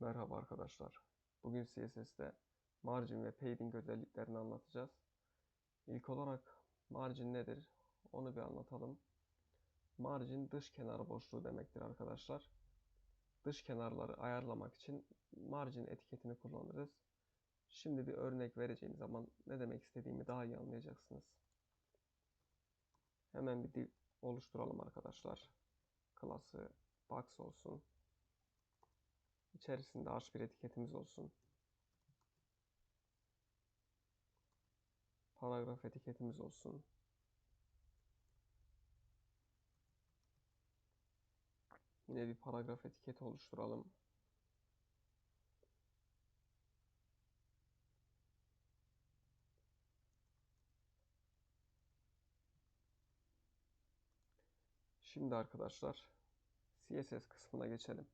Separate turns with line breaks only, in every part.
Merhaba arkadaşlar. Bugün CSS'de margin ve padding özelliklerini anlatacağız. İlk olarak margin nedir? Onu bir anlatalım. Margin dış kenar boşluğu demektir arkadaşlar. Dış kenarları ayarlamak için margin etiketini kullanırız. Şimdi bir örnek vereceğim zaman ne demek istediğimi daha iyi anlayacaksınız. Hemen bir oluşturalım arkadaşlar. Klası box olsun. İçerisinde H1 etiketimiz olsun. Paragraf etiketimiz olsun. Yine bir paragraf etiketi oluşturalım. Şimdi arkadaşlar CSS kısmına geçelim.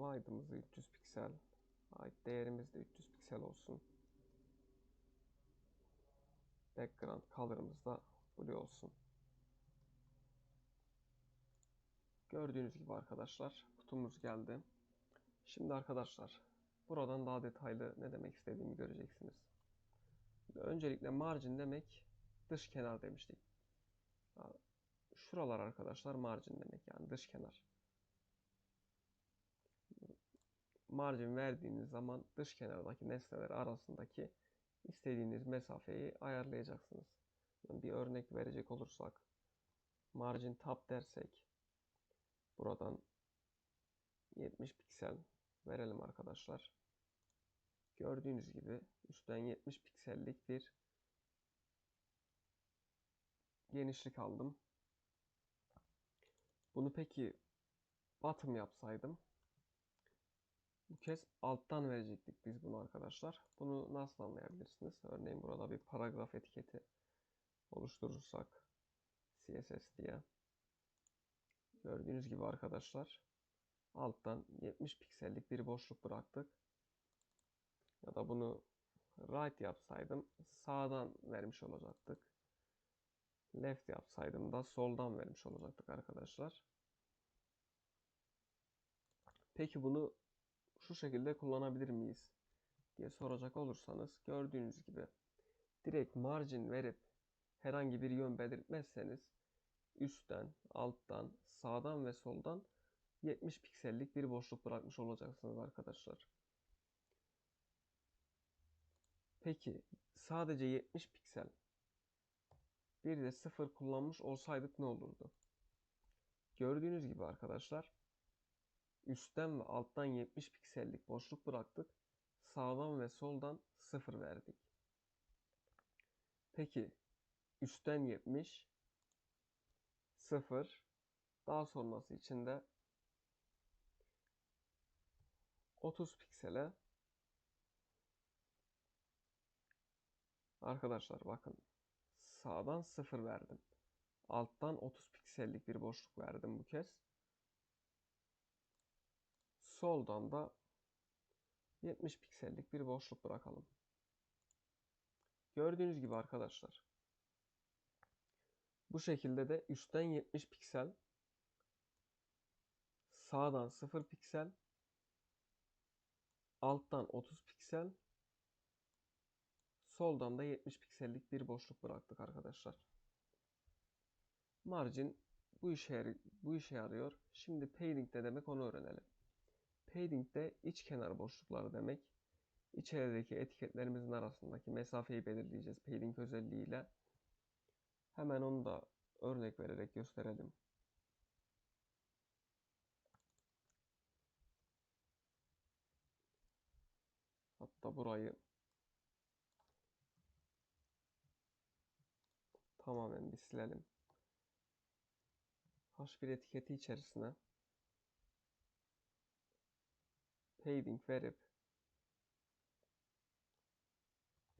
Wide'ımızı 300 piksel, height değerimiz de 300 piksel olsun. Background color'ımız da blue olsun. Gördüğünüz gibi arkadaşlar kutumuz geldi. Şimdi arkadaşlar buradan daha detaylı ne demek istediğimi göreceksiniz. Öncelikle margin demek dış kenar demiştik. Şuralar arkadaşlar margin demek yani dış kenar. Margin verdiğiniz zaman dış kenardaki nesneler arasındaki istediğiniz mesafeyi ayarlayacaksınız. Bir örnek verecek olursak margin tab dersek buradan 70 piksel verelim arkadaşlar. Gördüğünüz gibi üstten 70 piksellik bir genişlik aldım. Bunu peki bottom yapsaydım bu kez alttan verecektik biz bunu arkadaşlar. Bunu nasıl anlayabilirsiniz? Örneğin burada bir paragraf etiketi oluşturursak CSS diye. Gördüğünüz gibi arkadaşlar alttan 70 piksellik bir boşluk bıraktık. Ya da bunu right yapsaydım sağdan vermiş olacaktık. Left yapsaydım da soldan vermiş olacaktık arkadaşlar. Peki bunu şu şekilde kullanabilir miyiz diye soracak olursanız gördüğünüz gibi direkt margin verip herhangi bir yön belirtmezseniz üstten, alttan, sağdan ve soldan 70 piksellik bir boşluk bırakmış olacaksınız arkadaşlar. Peki sadece 70 piksel bir de sıfır kullanmış olsaydık ne olurdu? Gördüğünüz gibi arkadaşlar Üstten ve alttan 70 piksellik boşluk bıraktık. Sağdan ve soldan 0 verdik. Peki üstten 70 0 daha sonrası için de 30 piksele Arkadaşlar bakın sağdan 0 verdim. Alttan 30 piksellik bir boşluk verdim bu kez. Soldan da 70 piksellik bir boşluk bırakalım. Gördüğünüz gibi arkadaşlar. Bu şekilde de üstten 70 piksel, sağdan 0 piksel, alttan 30 piksel, soldan da 70 piksellik bir boşluk bıraktık arkadaşlar. Margin bu işe bu işe yarıyor. Şimdi padding ne demek onu öğrenelim. Padding de iç kenar boşlukları demek. İçerideki etiketlerimizin arasındaki mesafeyi belirleyeceğiz padding özelliğiyle. Hemen onu da örnek vererek gösterelim. Hatta burayı tamamen bir silelim. H1 etiketi içerisine padding verip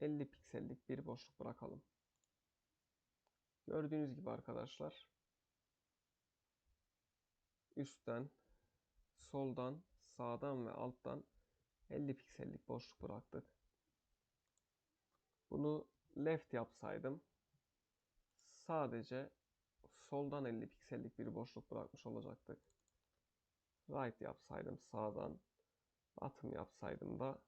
50 piksellik bir boşluk bırakalım. Gördüğünüz gibi arkadaşlar üstten, soldan, sağdan ve alttan 50 piksellik boşluk bıraktık. Bunu left yapsaydım sadece soldan 50 piksellik bir boşluk bırakmış olacaktık. Right yapsaydım sağdan, bottom yapsaydım da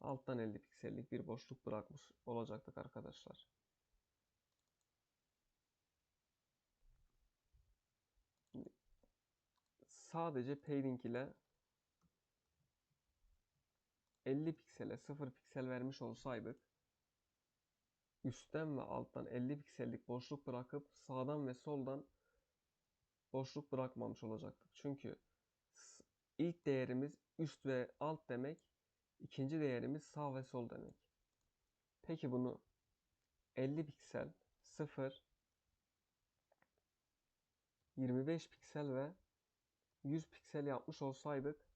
alttan 50 piksellik bir boşluk bırakmış olacaktık arkadaşlar. Sadece padding ile 50 piksele 0 piksel vermiş olsaydık üstten ve alttan 50 piksellik boşluk bırakıp sağdan ve soldan boşluk bırakmamış olacaktık. Çünkü ilk değerimiz üst ve alt demek, ikinci değerimiz sağ ve sol demek. Peki bunu 50 piksel, 0, 25 piksel ve 100 piksel yapmış olsaydık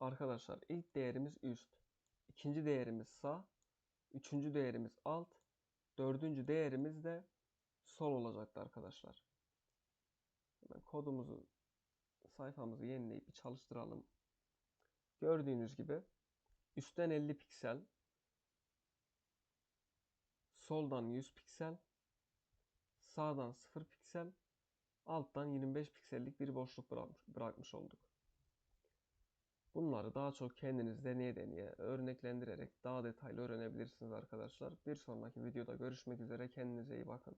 arkadaşlar ilk değerimiz üst, ikinci değerimiz sağ, üçüncü değerimiz alt, dördüncü değerimiz de sol olacaktı arkadaşlar. Hemen kodumuzu sayfamızı yenileyip bir çalıştıralım. Gördüğünüz gibi üstten 50 piksel, soldan 100 piksel, sağdan 0 piksel, alttan 25 piksellik bir boşluk bırakmış, olduk. Bunları daha çok kendiniz deneye deneye örneklendirerek daha detaylı öğrenebilirsiniz arkadaşlar. Bir sonraki videoda görüşmek üzere. Kendinize iyi bakın.